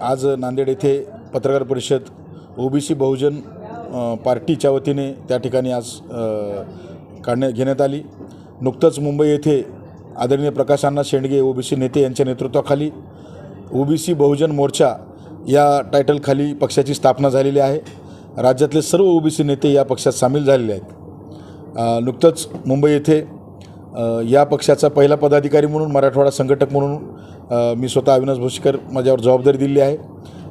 आज नांदेड येथे पत्रकार परिषद ओबीसी बहुजन पार्टीच्या वतीने त्या ठिकाणी आज काढण्यात घेण्यात आली. नुकतंच मुंबई येथे आदरणीय प्रकाश अण्णा शेंडगे ओबीसी नेते यांच्या नेतृत्वाखाली ओबीसी बहुजन मोर्चा या टायटलखाली पक्षाची स्थापना झालेली आहे. राज्यातले सर्व ओबीसी नेते या पक्षात सामील झालेले आहेत. नुकतंच मुंबई येथे या पक्षाचा पहिला पदाधिकारी म्हणून मराठवाडा संघटक म्हणून मी स्वतः अविनाश भोसकर माझ्यावर जबाबदारी दिली आहे.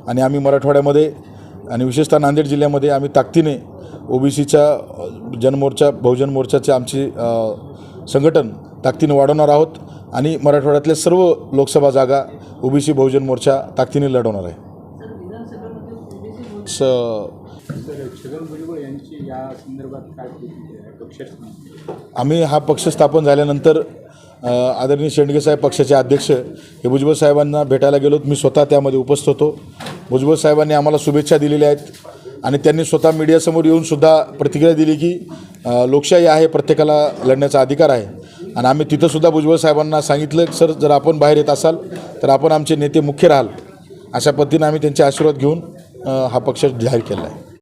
आणि आम्ही मराठवाड्यामध्ये आणि विशेषतः नांदेड जिल्ह्यामध्ये आम्ही ताकदीने ओबीसीच्या जनमोर्चा बहुजन मोर्चाचे आमची संघटन ताकदीने वाढवणार आहोत आणि मराठवाड्यातल्या सर्व लोकसभा जागा ओबीसी बहुजन मोर्चा ताकदीने लढवणार आहे. स तर छगन भुजबळ यांची या संदर्भात काय प्रतिक्रिया आहे? पक्षाची आम्ही हा पक्ष स्थापन झाल्यानंतर आदरणीय शेंडगे साहेब पक्षाचे अध्यक्ष हे भुजबळ साहेबांना भेटायला गेलो मी स्वतः त्यामध्ये उपस्थित होतो. भुजबळ साहेबांनी आम्हाला शुभेच्छा दिलेल्या आहेत आणि त्यांनी स्वतः मीडियासमोर येऊनसुद्धा प्रतिक्रिया दिली की लोकशाही आहे प्रत्येकाला लढण्याचा अधिकार आहे. आणि आम्ही तिथंसुद्धा भुजबळ साहेबांना सांगितलं सर जर आपण बाहेर येत असाल तर आपण आमचे नेते मुख्य राहाल. अशा पद्धतीनं आम्ही त्यांचे आशीर्वाद घेऊन हा पक्ष जाहीर केला आहे.